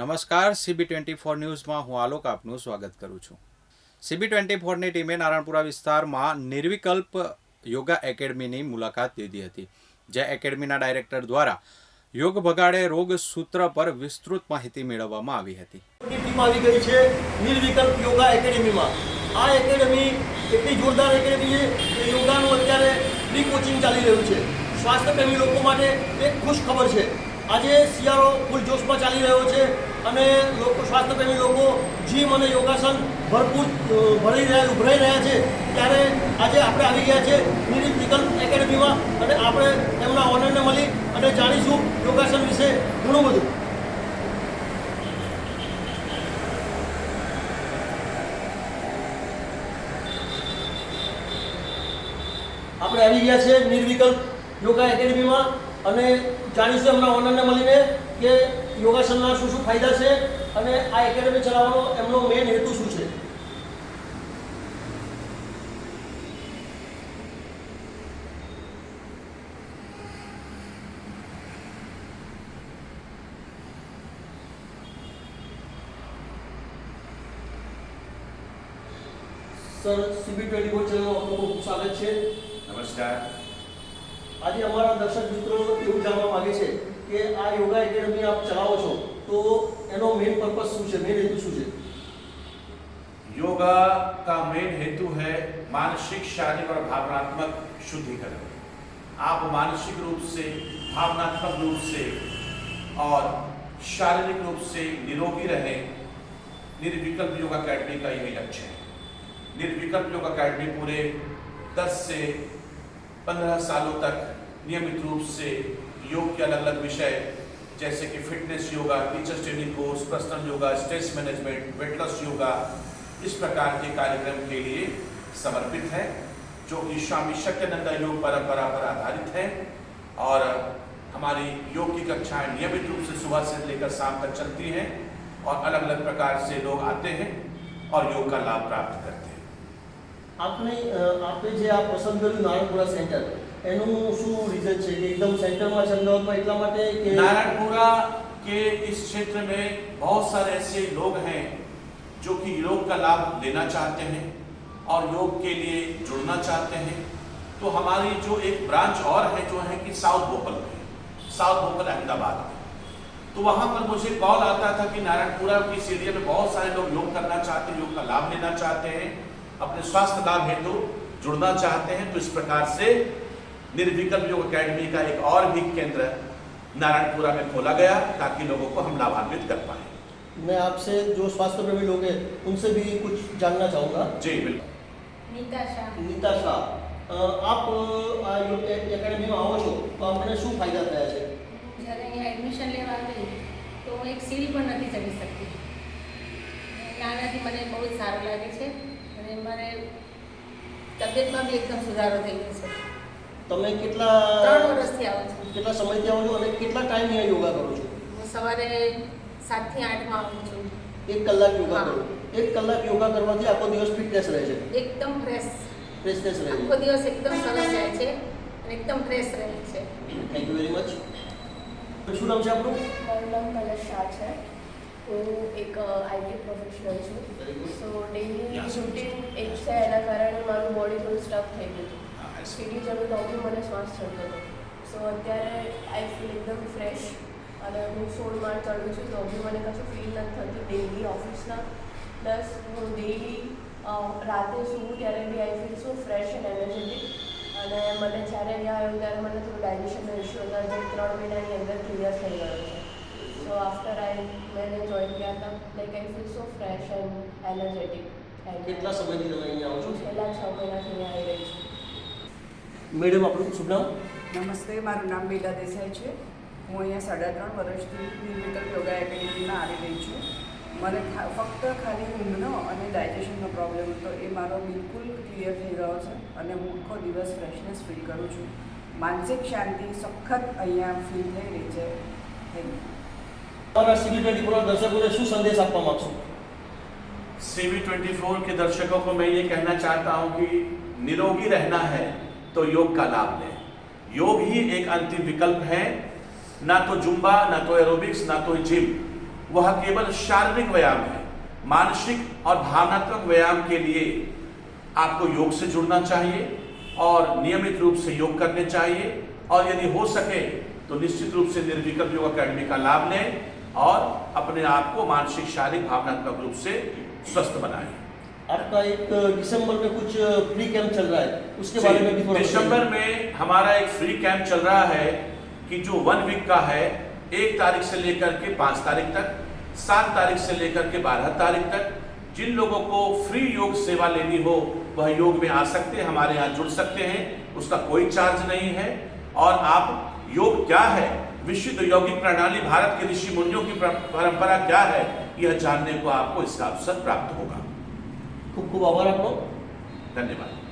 નમસ્કાર CB twenty four ન્યૂઝમાં હું આલોક આપનું સ્વાગત કરું છું સીબી ટ્વેન્ટી ફોરની ટીમે નારાયણપુરા વિસ્તારમાં નિર્વિકલ્પ યોગા એકેડમીની મુલાકાત લીધી હતી જે એકેડમીના ડાયરેક્ટર દ્વારા યોગ ભગાડે રોગ સૂત્ર પર વિસ્તૃત માહિતી મેળવવામાં આવી હતી ટીમ આવી ગઈ છે નિર્વિકલ્પ યોગા એકેડમીમાં આ એકેડમી એટલી જોરદાર એકેડમી છે કે યોગાનું અત્યારે ફ્રી કોચિંગ ચાલી રહ્યું છે સ્વાસ્થ્યપ્રેમી લોકો માટે એક ખુશ ખબર છે આજે શિયાળો ફૂલ જોશમાં ચાલી રહ્યો છે અને લોકો સ્વાસ્થ્યપ્રેમી લોકો જીમ અને યોગાસન ભરપૂર ભરાઈ રહ્યા ઉભરાઈ રહ્યા છે ત્યારે આજે આપણે આવી ગયા છે નિરીપ વિકલ્પ એકેડમીમાં અને આપણે એમના ઓનરને મળી અને જાણીશું યોગાસન વિશે ઘણું બધું આપણે આવી ગયા છે નિર્વિકલ્પ યોગા એકેડમીમાં અને જાણીશું એમના ઓનરને મળીને કે યોગાસનના શું શું ફાયદા છે અને આ એકેડમી ચલાવવાનો એમનો મેઇન હેતુ શું છે સર સીબી ટ્વેન્ટી ફોર ચેનલમાં આપનું સ્વાગત છે નમસ્કાર आज हमारा दर्शक मित्रों ने पूछना मांगा है कि आप योगा एकेडमी आप चलाओ છો તો એનો મેઈન પર્પસ શું છે મેઈન હેતુ શું છે યોગા કા મેઈન હેતુ હે માનસિક શારીરિક પર ભાવનાત્મક શુદ્ધિ કરવો આપ માનસિક રૂપ સે ભાવનાત્મક રૂપ સે ઓર શારીરિક રૂપ સે निरोगी રહે નિર વિકલ્પ યોગા કેડમી કા ઈ હે ઉદ્દેશ નિર વિકલ્પ યોગા કેડમી પૂરે 10 સે पंद्रह सालों तक नियमित रूप से योग के अलग अलग विषय जैसे कि fitness yoga teachers training course personal yoga stress management weight loss yoga इस प्रकार के कार्यक्रम के लिए समर्पित है जो कि स्वामी शक्यनंदा योग परंपरा पर आधारित है और हमारी योग की कक्षाएं नियमित रूप से सुबह से लेकर शाम तक चलती हैं और अलग अलग प्रकार से लोग आते हैं और योग का लाभ प्राप्त करते हैं अपने आपवे जे आप पसंद करू नारंगपुरा सेंटर એનું શું રિઝલ્ટ છે કે एकदम સેન્ટરમાં સન્દોતમાં એટલા માટે કે નારંગપુરા કે ਇਸ ક્ષેત્ર મે બહુત سارے એસે લોગ હે જો કી યોગ કા લાભ લેના ચાહતે હે ઓર યોગ કે લિયે જુડના ચાહતે હે તો અમારી જો એક બ્રાન્ચ ઓર હે જો હે કી સાઉથ ગોપલ સાઉથ ગોપલ અમદાવાદ તો વહા પર મુજે કોલ આતા થા કી નારંગપુરા કી સિરીયા મે બહુત سارے લોગ યોગ karna chahte hain yog ka lab lena chahte hain अपने स्वास्थ्य लाभ हेतु जुड़ना चाहते हैं तो इस प्रकार से निर्विकल्प योग अकेडमी का एक और भी केंद्र नारायणपुरा में खोला गया ताकि लोगों को हम लाभान्वित कर पाए मैं आपसे जो स्वास्थ्य प्रेमी लोग हैं उनसे भी कुछ जानना चाहूंगा जी बिल्कुल नीता शाह नीता शाह आप एकेडमी में આવો છો તો આપણે શું ફાયદા થયા છે જ્યારે અહીંયા એડમિશન લેવા ગઈ તો હું એક સીડી પણ નથી ચડી શકતી અને મારે તબિયતમાં બી એકદમ સુધારો થઈ ગયો છે તમે કેટલા ત્રણ વર્ષથી આવો છો કેટલા સમયથી આવો છો અને કેટલા ટાઈમ અહીંયા યોગા કરો છો હું સવારે સાતથી આઠમાં આવું છું એક કલાક યોગા કરો એક કલાક યોગા કરવાથી આખો દિવસ ફિટનેસ રહે છે એકદમ ફ્રેશ ફ્રેશનેસ રહે છે આખો દિવસ એકદમ સરસ રહે છે અને એકદમ ફ્રેશ રહે છે થેન્ક યુ વેરી મચ શું નામ છે આપણું મારું નામ કલશ શાહ છે હું એક આઈટી uh, પ્રોફેશનલ છું સો ડેલી सो शूटिंग एक से ऐसा कारण मालूम बॉडी फुल स्टफ થઈ ગયો છે સ્ટીડી જો બહુ મને શ્વાસ ચડતો તો સો અત્યારે આઈ ફીલિંગ ધ ફ્રેશ આદર મુ ફૂડ મારતા જો તો ભી મને કશું ફીલ ન થતું ડેલી ઓફિસ ના પ્લસ વો ડેલી રાતે સુવું ત્યારે બી I feel so fresh and energetic અને મને ચારેયાં આયુ દવા મને થોડું ડાયજેશન નો इशू હતો ત્રણ મહિનાની અંદર કુરિયા થઈ ગયો છે so after I am enjoying them like I feel so fresh and energetic કેટલા સમયથી તમે અહીંયા આવો છો છેલ્લા છ મહિનાથી અહીંયા આવી રહી છું મેડમ આપણું શું નામ નમસ્તે મારું નામ બેલા દેસાઈ છે હું અહીંયા સાડા ત્રણ વર્ષથી નિર્મિતલ યોગા એકેડમીમાં આવી રહી છું મને ફક્ત ખાલી ઊંઘનો અને ડાયજેશનનો પ્રોબ્લેમ હતો એ મારો બિલકુલ ક્લિયર થઈ રહ્યો છે અને હું આખો દિવસ ફ્રેશનેસ ફીલ કરું છું માનસિક શાંતિ સખત અહીંયા ફીલ થઈ રહી છે થેન્ક યુ તમારા સિવિલ ટ્વેન્ટી દર્શકોને શું સંદેશ આપવા માગશો सीवी फोर के दर्शकों को मैं ये कहना चाहता हूँ कि निरोगी रहना है तो योग का लाभ लें योग ही एक अंतिम विकल्प है ना तो जुम्बा ना तो एरोबिक्स ना तो जिम वह केवल शारीरिक व्यायाम है मानसिक और भावनात्मक व्यायाम के लिए आपको योग से जुड़ना चाहिए और नियमित रूप से योग करने चाहिए और यदि हो सके तो निश्चित रूप से निर्विकल्प योग अकेडमी का लाभ लें और अपने आप को मानसिक शारीरिक भावनात्मक रूप से स्वस्थ बनाए आपका एक दिसंबर में कुछ फ्री कैंप चल रहा है उसके बारे में भी दिसंबर में हमारा एक फ्री कैंप चल रहा है कि जो वन वीक का है एक तारीख से लेकर के पाँच तारीख तक सात तारीख से लेकर के बारह तारीख तक जिन लोगों को फ्री योग सेवा लेनी हो वह योग में आ सकते हैं हमारे यहाँ जुड़ सकते हैं उसका कोई चार्ज नहीं है और आप योग क्या है विश्व योगिक प्रणाली भारत के ऋषि मुनियों की परंपरा क्या है यह जानने को आपको इसका अवसर प्राप्त होगा खूब खूब आभार आपको धन्यवाद